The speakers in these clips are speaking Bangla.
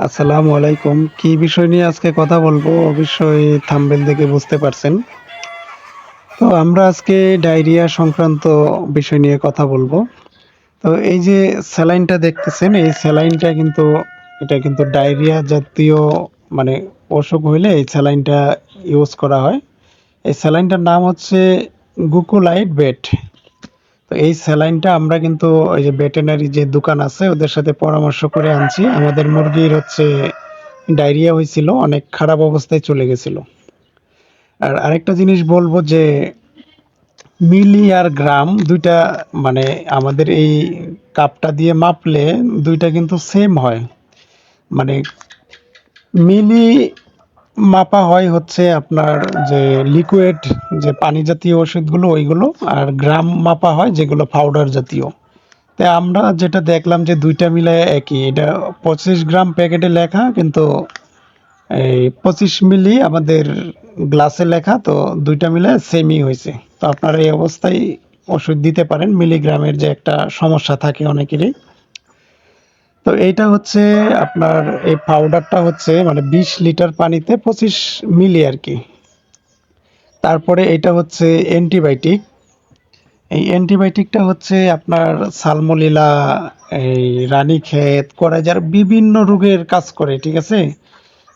আসসালামু আলাইকুম। কি বিষয় নিয়ে আজকে কথা বলব? অবশ্যই থাম্বেল দেখে বুঝতে পারছেন। তো আমরা আজকে ডায়রিয়া সংক্রান্ত বিষয় নিয়ে কথা বলব। তো এই যে স্যালাইনটা দেখতেছেন, এই স্যালাইনটা কিন্তু, এটা কিন্তু ডায়রিয়া জাতীয় মানে অসুখ হইলে এই স্যালাইনটা ইউজ করা হয়। এই স্যালাইনটার নাম হচ্ছে গুকোলাইট বেট। তো এই স্যালাইনটা আমরা কিন্তু ওই যে ভেটেনারি যে দোকান আছে, ওদের সাথে পরামর্শ করে আনছি। আমাদের মুরগির হচ্ছে ডায়রিয়া হয়েছিল, অনেক খারাপ অবস্থায় চলে গেছিল। আর আরেকটা জিনিস বলব যে, মিলি আর গ্রাম দুইটা মানে আমাদের এই কাপটা দিয়ে মাপলে দুইটা কিন্তু সেম হয়। মানে মিলি মাপা হয় হচ্ছে আপনার যে লিকুইড যে পানি জাতীয় ওষুধগুলো, ওইগুলো, আর গ্রাম মাপা হয় যেগুলো পাউডার জাতীয়। তাই আমরা যেটা দেখলাম যে দুইটা মিলে একই। এটা পঁচিশ গ্রাম প্যাকেটে লেখা, কিন্তু এই পঁচিশ মিলি আমাদের গ্লাসে লেখা, তো দুইটা মিলে সেমই হয়েছে। তো আপনারা এই অবস্থায় ওষুধ দিতে পারেন, মিলিগ্রামের যে একটা সমস্যা থাকে অনেকেরই। তো এইটা হচ্ছে আপনার, এই পাউডারটা হচ্ছে মানে বিশ লিটার পানিতে পঁচিশ মিলি আর কি। তারপরে এটা হচ্ছে অ্যান্টিবায়োটিক এই অ্যান্টিবায়োটিকটা হচ্ছে আপনার সালমোলিলা, এই রানীক্ষেত করাজার বিভিন্ন রোগের কাজ করে, ঠিক আছে?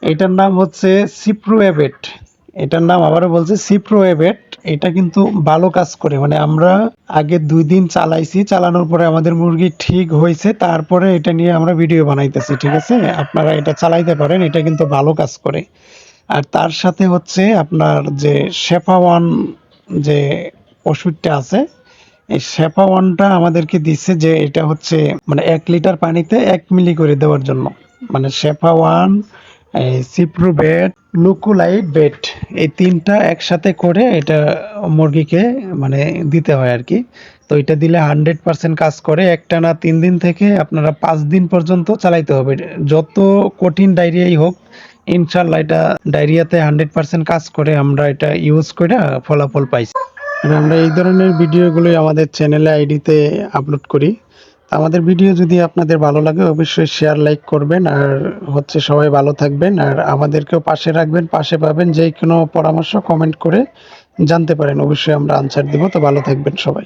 এটার নাম হচ্ছে সিপ্রোএবেট এটার নাম আবারও বলছে সিপ্রোএবেট এটা কিন্তু ভালো কাজ করে। মানে আমরা আগে দুই দিন চালাইছি, চালানোর পরে আমাদের মুরগি ঠিক হয়েছে, তারপরে এটা নিয়ে আমরা ভিডিও বানাইতেছি, ঠিক আছে? আপনারা এটা চালাইতে পারেন, এটা কিন্তু ভালো কাজ করে। আর তার সাথে হচ্ছে আপনার যে শেফা ওয়ান যে ওষুধটা আছে, এই শেফা ওয়ানটা আমাদেরকে দিচ্ছে যে এটা হচ্ছে মানে এক লিটার পানিতে এক মিলি করে দেওয়ার জন্য। মানে শেফা ওয়ান সিপ্রোবেট লুকুলাইট বেট এই তিনটা একসাথে করে এটা মুরগিকে মানে দিতে হয় আর কি। তো এটা দিলে হান্ড্রেড পার্সেন্ট কাজ করে। একটা না তিন দিন থেকে আপনারা পাঁচ দিন পর্যন্ত চালাইতে হবে। যত কঠিন ডায়রিয়াই হোক ইনশাল্লাহ এটা ডায়রিয়াতে হান্ড্রেড পার্সেন্ট কাজ করে। আমরা এটা ইউজ করে ফলাফল পাইছি। আমরা এই ধরনের ভিডিওগুলোই আমাদের চ্যানেলে আইডিতে আপলোড করি। আমাদের ভিডিও যদি আপনাদের ভালো লাগে, অবশ্যই শেয়ার লাইক করবেন। আর হচ্ছে সবাই ভালো থাকবেন। আর আমাদেরকেও পাশে রাখবেন, পাশে পাবেন। যে কোনো পরামর্শ কমেন্ট করে জানতে পারেন। অবশ্যই আমরা আনসার দেবো। তো ভালো থাকবেন সবাই।